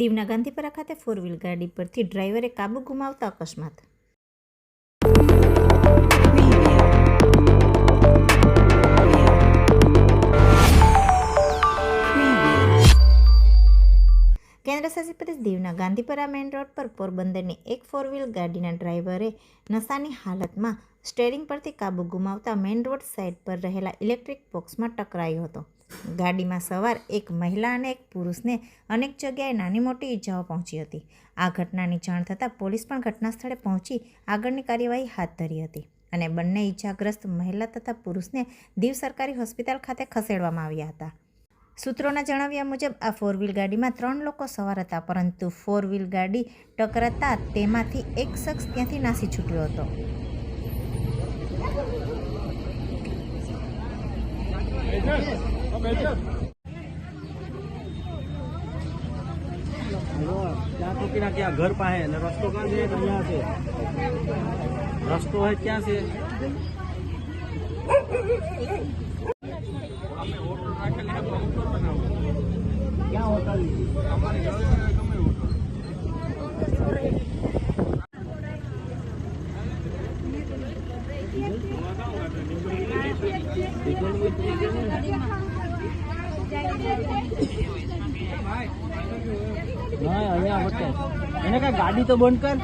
દીવના ગાંધીપરા ખાતે four wheel ગાડી પરથી ડ્રાઈવરે કાબુ ગુમાવતા અકસ્માત. કેન્દ્રશાસિત પ્રદેશ દીવના ગાંધીપરા મેઇન રોડ પર પોરબંદરની એક ફોર વ્હીલ ગાડીના ડ્રાઈવરે નશાની હાલતમાં સ્ટેરિંગ પરથી કાબુ ગુમાવતા મેઇન રોડ સાઇડ પર રહેલા ઇલેક્ટ્રિક બોક્સમાં ટકરાયો હતો. ગાડીમાં સવાર એક મહિલા અને એક પુરુષને અનેક જગ્યાએ નાની મોટી ઈજાઓ પહોંચી હતી. આ ઘટનાની જાણ થતાં પોલીસ પણ ઘટના સ્થળે પહોંચી આગળની કાર્યવાહી હાથ ધરી હતી અને બંને ઈજાગ્રસ્ત મહિલા તથા પુરુષને દીવ સરકારી હોસ્પિટલ ખાતે ખસેડવામાં આવ્યા હતા. સૂત્રોના જણાવ્યા મુજબ, આ ફોર વ્હીલ ગાડીમાં ત્રણ લોકો સવાર હતા, પરંતુ ફોર વ્હીલ ગાડી ટકરાતા તેમાંથી એક શખ્સ ત્યાંથી નાસી છૂટ્યો હતો. ત્યાં તો પેલા ત્યાં ઘર પાસે ને રસ્તો ક્યાં છે તો અહીંયા છે રસ્તો હોય ક્યાં છે ક્યાં હોટલ ના અહીંયા હોટલ એને કઈ ગાડી તો બંધ કર